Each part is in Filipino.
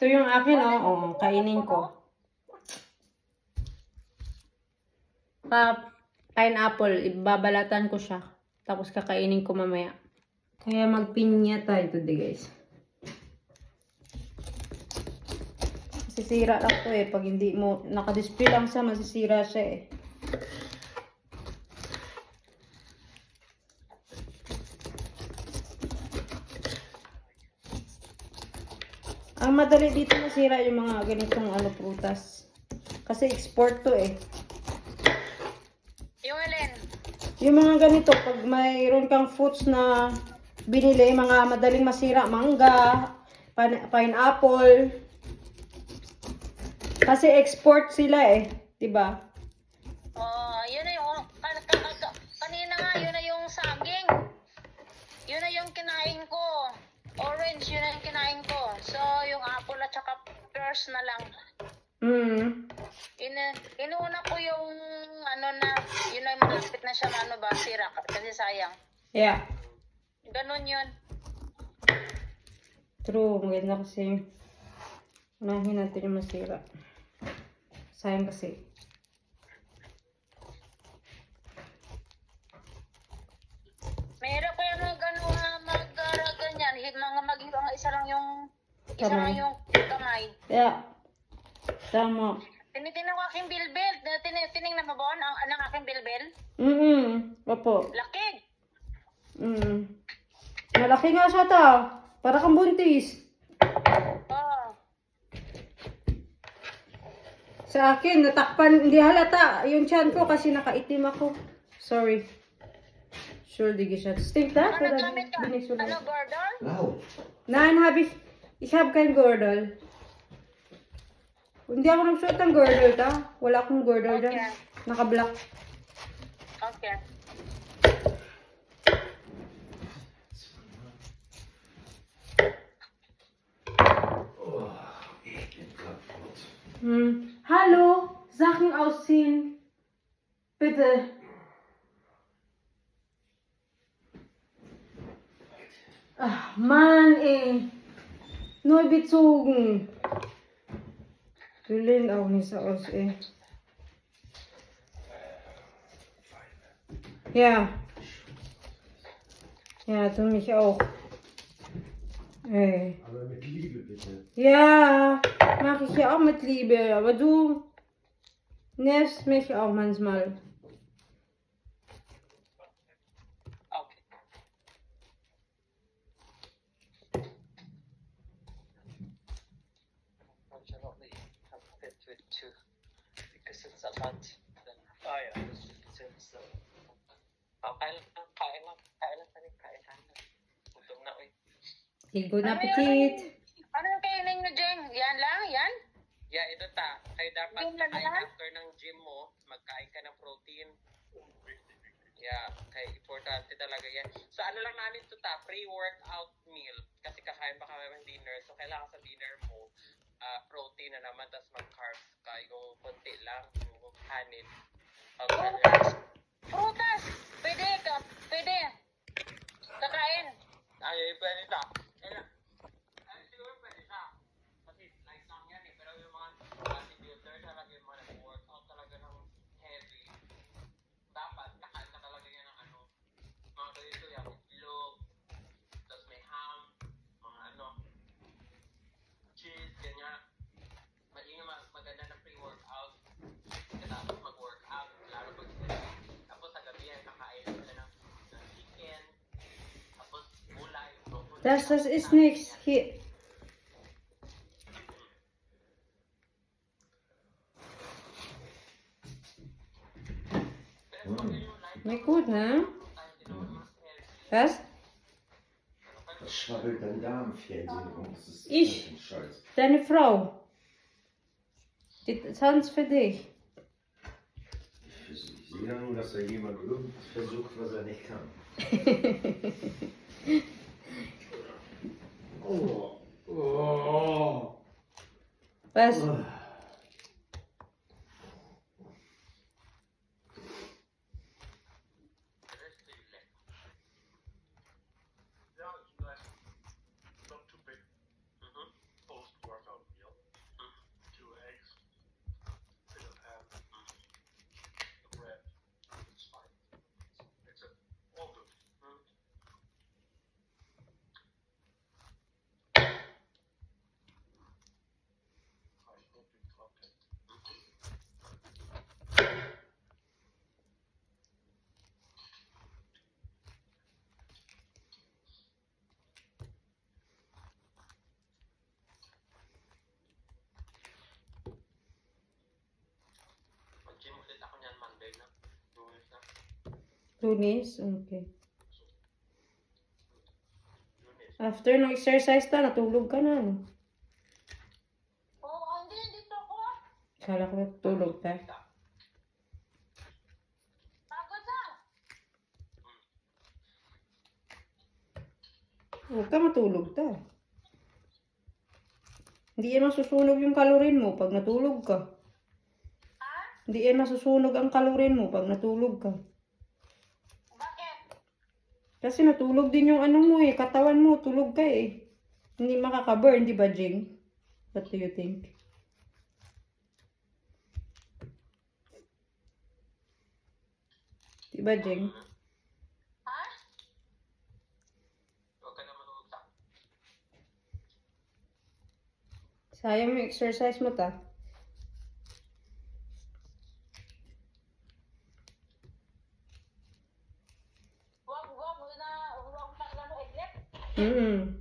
Ito yung akin, oh. oh kainin ko. Pa pineapple, ibabalatan ko siya. Tapos kakainin ko mamaya. Kaya magpinya tayo today, guys. Masisira lang to eh. Pag hindi mo, nakadisplay lang siya, masisira siya eh. Ang madali dito masira yung mga ganitong ano prutas. Kasi export to eh. Yung alin? Yung mga ganito, pag mayroon kang fruits na binili, mga madaling masira, mangga, pan- pineapple. Kasi export sila eh, 'di ba? Oh, yun na yung, kan, kan, kan, kanina nga, yun na yung saging. Yun na yung kinain ko. Orange, yun na yung kinain ko. So, yung apple at saka pears na lang. Mm. Ina, inuuna ko yung ano na, yun yung malapit na siya ano ba, sira. Kasi sayang. Yeah. Ganon yun. True, maganda kasi unahin natin yung masira. Sayang kasi. Mahirap kaya mag ano nga mag Hig mga mag mga isa lang yung isa Kamay. lang yung kamay. Yeah. Tama. Tinitingnan ko aking bilbil. Tin tiningnan mo ba ang, ang aking bilbil? Mm Opo. Laki. Mm. Malaki nga siya ta. Para kang buntis. Oh. Sa akin, natakpan, hindi halata yung chan ko kasi nakaitim ako. Sorry. Entschuldige, Schatz. Stimmt das? Oder bin ich so laut? Hallo, Nein, habe ich. Ich habe kein Gordel. Hindi ako nagsuot ng girdle ta. Wala akong girdle okay. dyan. Naka-block. Okay. Hm. Hallo, Sachen ausziehen. Bitte. Ach, Mann, ey. Neu bezogen. Du lehnst auch nicht so aus, ey. Ja. Ja, du mich auch. Ey. Aber mit Liebe bitte. Ja, mache ich ja auch mit Liebe, aber du nervst mich auch manchmal. Unfortunately, I'm fit with two because it's a lot. Then oh yeah, since uh, oh, kain lang, kain lang, kain lang, kain, kain lang. Gutom na, uy. Okay, good appetit. Ano yung kainin nyo, Jeng? Yan lang? Yan? Yeah, ito ta. Kayo dapat Yun lang kain yan? after ng gym mo, magkain ka ng protein. Yeah, kay importante talaga yan. So ano lang namin to ta, pre-workout meal. Kasi kakain pa kami ng dinner. So kailangan sa dinner mo, ah, protein na naman, tapos mag-carbs ka. Yung konti lang, yung kanin. Okay. Prutas! Prutas! Pwede ka. Pwede. Kakain. Ay, pwede ta. Das, das ist nichts. Hier. Nicht gut, ne? Was? Was schwabbelt dein da im Fernsehen rum? Das ist Ich. Scheiß. Deine Frau. Die tanzt für dich. Ich sehe ja nur, dass da jemand irgendwas versucht, was er nicht kann. Oh. Oh. Was? Lunes? Okay. After ng exercise ta, natulog ka na, no? Oo, hindi, dito ako. Kala ko natulog ta. Pagod na. Huwag ka matulog ta. Hindi yan masusunog yung kalorin mo pag natulog ka. Ha? Hindi yan masusunog ang kalorin mo pag natulog ka. Kasi natulog din yung ano mo eh, katawan mo, tulog ka eh. Hindi makaka-burn, di ba, Jing? What do you think? Di ba, Jing? Ha? Huwag ka na manungutang. Sayang yung exercise mo ta. mm.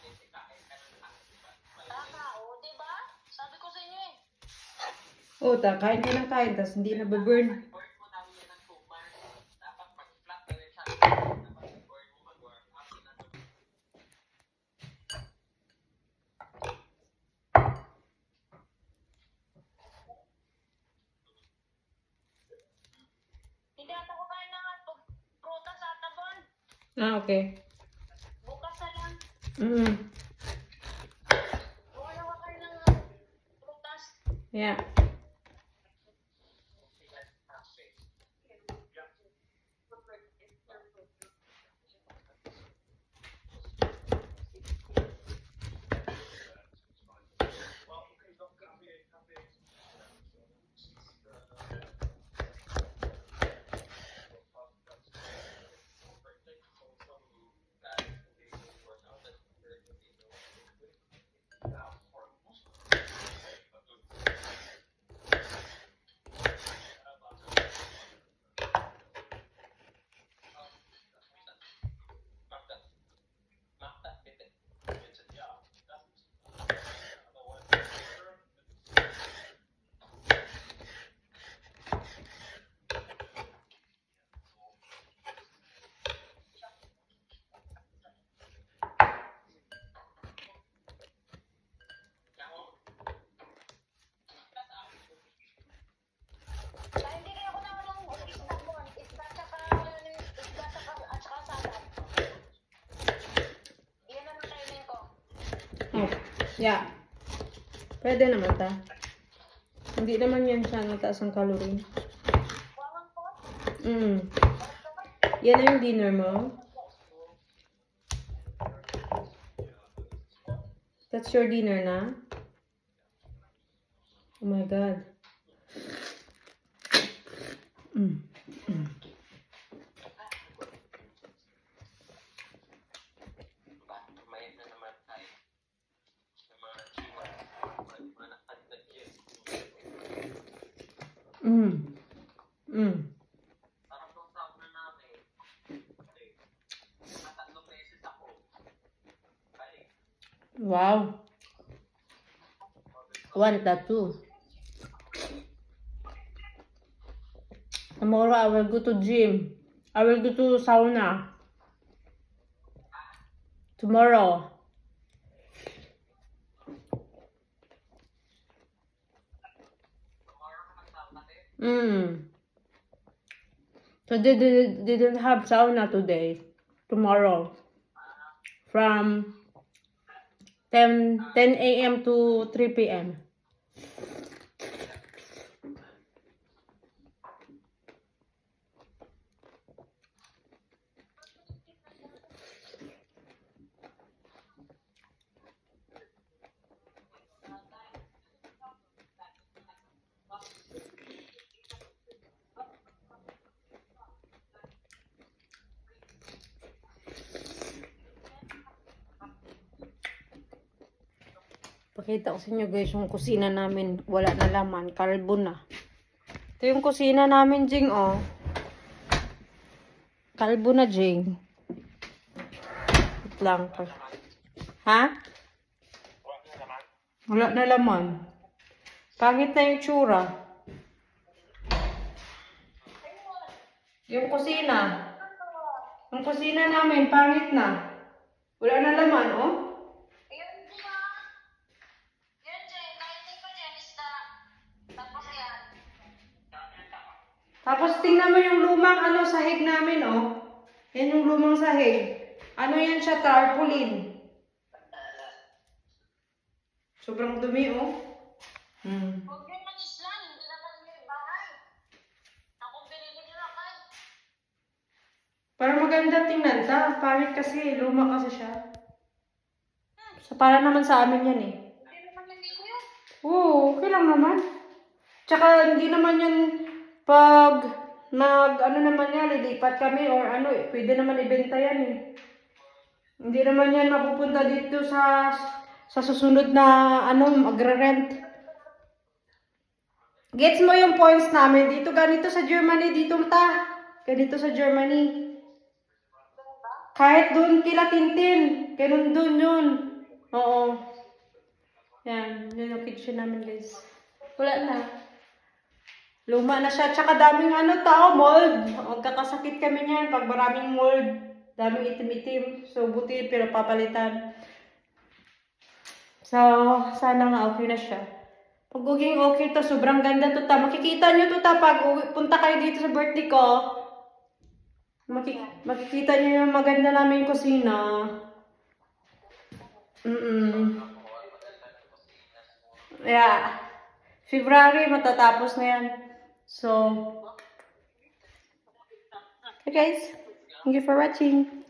Hot, di ba? Tama, o, diba? Inyo eh. Oo ta, kain ka ng kain, tas hindi na burn. Pag-work mo daw yan ng two months, dapat mag-flat ka rin siya. Dapat pag-work mo mag-work, happy na to. Hindi ata ko kain ng pag- prutas at tabon. Ah, okay. Bukas na lang. Mm Wala ko kain ng prutas. Yeah. Yeah. Pwede naman ta. Hindi naman yan siya nataas ang calorie. Mm. Yan na yung dinner mo? That's your dinner na? Oh my God. Mm. Kumain na naman tayo. Sa mga chiwa, mga nakatag yun. Mm. Mm. Parang nung sauna namin, matatlong beses ako. Balik. Wow. One tattoo. Tomorrow I will go to gym. I will go to sauna. Tomorrow. Mm. So they, they, they didn't have sauna today. Tomorrow. From 10, 10 a.m. to 3 p.m. Pakita ko sa inyo guys yung kusina namin. Wala na laman. Kalbo na. Ito yung kusina namin, Jing, oh. Kalbo na, Jing. Wait lang. Ha? Wala na laman. Pangit na yung tsura. Yung kusina. Yung kusina namin, pangit na. Wala na laman, oh. Ayun, di ba? Yan, Jen. Kainin ko dyan, isda. Tapos yan. Tapos tingnan mo yung lumang ano sahig namin, oh. Yan yung lumang sahig. Ano yan siya, tarpaulin. Sobrang dumi, oh. Hmm. Para maganda tingnan ta. Pangit kasi, luma kasi siya. Sa para naman sa amin yan, eh. Oo, okay lang naman. Tsaka hindi naman yan pag nag ano naman yan, lilipat kami or ano, eh, pwede naman ibenta yan eh. Hindi naman yan mapupunta dito sa sa susunod na ano, magre-rent. Gets mo yung points namin dito ganito sa Germany dito ta. Ganito sa Germany. Kahit doon kila Tintin, ganun doon yun. Oo. Yan, yun yung kitchen namin guys. Wala na. Luma na siya. Tsaka daming ano tao, mold. Magkakasakit kami niyan pag maraming mold. Daming itim-itim. So, buti pinapapalitan. So, sana nga okay na siya. Pag uging okay to, sobrang ganda to ta. Makikita nyo to ta pag punta kayo dito sa birthday ko. Maki- makikita nyo yung maganda namin kusina. Mm-mm. Yeah. February, matatapos na yan. So, okay guys. Thank you for watching.